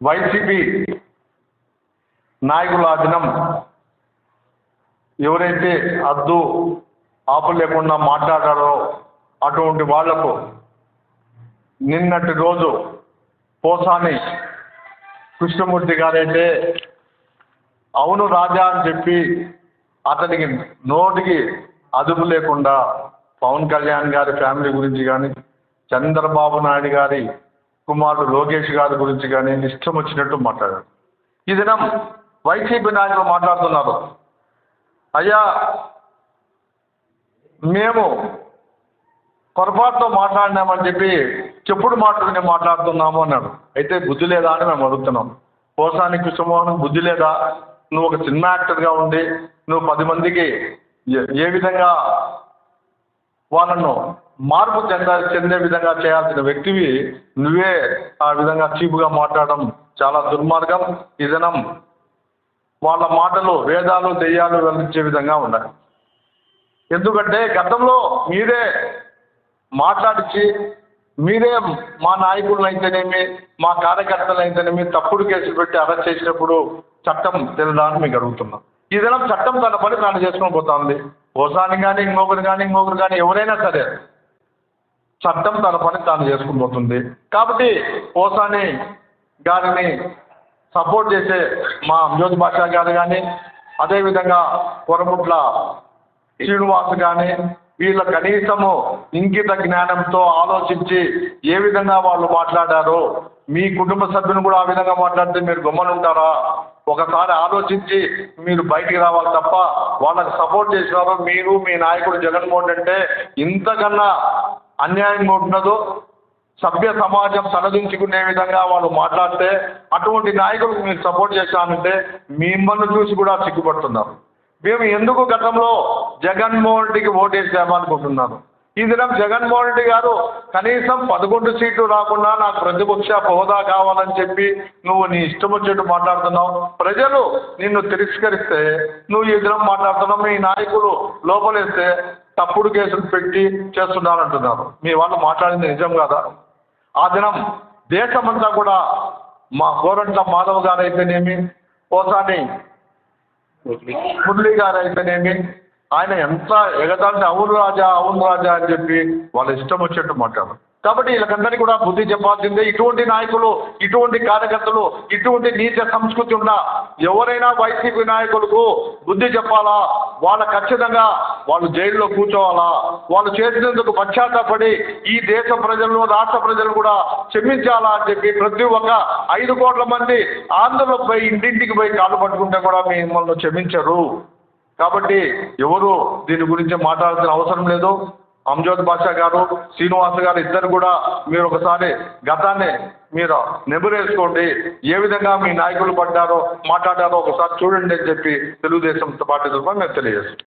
YCP నాయకుల దినం ఎవరైతే అద్దు ఆపు లేకుండా మాట్లాడారో అటువంటి వాళ్ళకు నిన్నటి రోజు పోసాని కృష్ణమూర్తి గారైతే అవును రాజా అని చెప్పి అతనికి నోటికి అదుపు లేకుండా పవన్ కళ్యాణ్ గారి ఫ్యామిలీ గురించి కానీ చంద్రబాబు నాయుడు గారి కుమారుడు లోకేష్ గారి గురించి కానీ ఇష్టం వచ్చినట్టు మాట్లాడారు ఈ దినం వైసీపీ నాయకులు మాట్లాడుతున్నారు. అయ్యా మేము పొరపాటుతో మాట్లాడినామని చెప్పి చెప్పుడు మాటలు మాట్లాడుతున్నాము అన్నాడు. అయితే బుద్ధి లేదా అని మేము అడుగుతున్నాం. పోసాని కృష్ణమోహన్ బుద్ధి లేదా? నువ్వు ఒక సినిమా యాక్టర్గా ఉండి నువ్వు పది మందికి ఏ- ఏ విధంగా వాళ్ళను మార్పు చెంద చెందే విధంగా చేయాల్సిన వ్యక్తివి నువ్వే ఆ విధంగా చీపుగా మాట్లాడడం చాలా దుర్మార్గం. ఈ దినం వాళ్ళ మాటలు వేదాలు దెయ్యాలు వెలిగించే విధంగా ఉన్నాయి ఎందుకంటే గతంలో మీరే మాట్లాడించి మీరే మా నాయకులను అయితేనేమి మా కార్యకర్తలు అయితేనేమి తప్పుడు కేసులు పెట్టి అరెస్ట్ చేసినప్పుడు చట్టం తెలుదా మీకు అడుగుతున్నాం. ఈ దినం చట్టం తన పని తాను చేసుకొని పోతా ఉంది. ఓసాని కానీ ఇంకొకరు కానీ ఇంకొకరు కానీ ఎవరైనా సరే చట్టం తన పని తాను చేసుకుని పోతుంది కాబట్టి ఓసాని గారిని సపోర్ట్ చేసే మా జ్యోతి భాషా గారు కానీ అదేవిధంగా కొరముట్ల శ్రీనివాస్ కానీ వీళ్ళ కనీసము ఇంకిత జ్ఞానంతో ఆలోచించి ఏ విధంగా వాళ్ళు మాట్లాడారో మీ కుటుంబ సభ్యులు కూడా ఆ విధంగా మాట్లాడితే మీరు గమ్మనుంటారా? ఒకసారి ఆలోచించి మీరు బయటికి రావాలి తప్ప వాళ్ళకి సపోర్ట్ చేసినారు మీరు మీ నాయకుడు జగన్మోహన్ అంటే ఇంతకన్నా అన్యాయంగా ఉంటున్నదో సభ్య సమాజం తలదించుకునే విధంగా వాళ్ళు మాట్లాడితే అటువంటి నాయకులకు మీరు సపోర్ట్ చేశానంటే మిమ్మల్ని చూసి కూడా సిగ్గుపడుతున్నారు. మేము ఎందుకు గతంలో జగన్మోహన్ రెడ్డికి ఓటేసామనుకుంటున్నాను ఈ దినం జగన్మోహన్ రెడ్డి గారు కనీసం పదకొండు సీట్లు రాకుండా నాకు ప్రతిపక్ష హోదా కావాలని చెప్పి నువ్వు నీ ఇష్టం వచ్చేట్టు మాట్లాడుతున్నావు. ప్రజలు నిన్ను తిరస్కరిస్తే నువ్వు ఈ దినం మాట్లాడుతున్నావు మీ నాయకులు లోపలేస్తే తప్పుడు కేసులు పెట్టి చేస్తున్నారంటున్నారు. మీ వాళ్ళు మాట్లాడింది నిజం కాదా? ఆ దినం దేశమంతా కూడా మా కోరంట్ల మాధవ్ గారు అయితేనేమి? పోసాని మురళి గారు అయితేనేమి ఆయన ఎంత ఎగదంటే అవును రాజా అవును రాజా అని చెప్పి వాళ్ళ ఇష్టం వచ్చేట్టు మాట్లాడారు కాబట్టి వీళ్ళకందరికీ కూడా బుద్ధి చెప్పాల్సిందే ఇటువంటి నాయకులు ఇటువంటి కార్యకర్తలు ఇటువంటి నీచ సంస్కృతి ఉన్న ఎవరైనా వైసీపీ నాయకులకు బుద్ధి చెప్పాలా? వాళ్ళ ఖచ్చితంగా వాళ్ళు జైల్లో కూర్చోవాలా? వాళ్ళు చేసినందుకు పశ్చాత్తాపడి ఈ దేశ ప్రజలను రాష్ట్ర ప్రజలు కూడా క్షమించాలా అని చెప్పి ప్రతి ఒక్క ఐదు కోట్ల మంది ఆంధ్రలో పోయి ఇంటింటికి పోయి కాళ్ళు పట్టుకుంటే కూడా మిమ్మల్ని క్షమించరు. కాబట్టి ఎవరు దీని గురించి మాట్లాడాల్సిన అవసరం లేదు. అంజోద్ బాషా గారు శ్రీనివాస్ గారు ఇద్దరు కూడా మీరు ఒకసారి గతాన్ని మీరు నెబురేసుకోండి ఏ విధంగా మీ నాయకులు పడ్డారో మాట్లాడారో ఒకసారి చూడండి అని చెప్పి తెలుగుదేశం పార్టీ తరఫున మేము తెలియజేస్తాం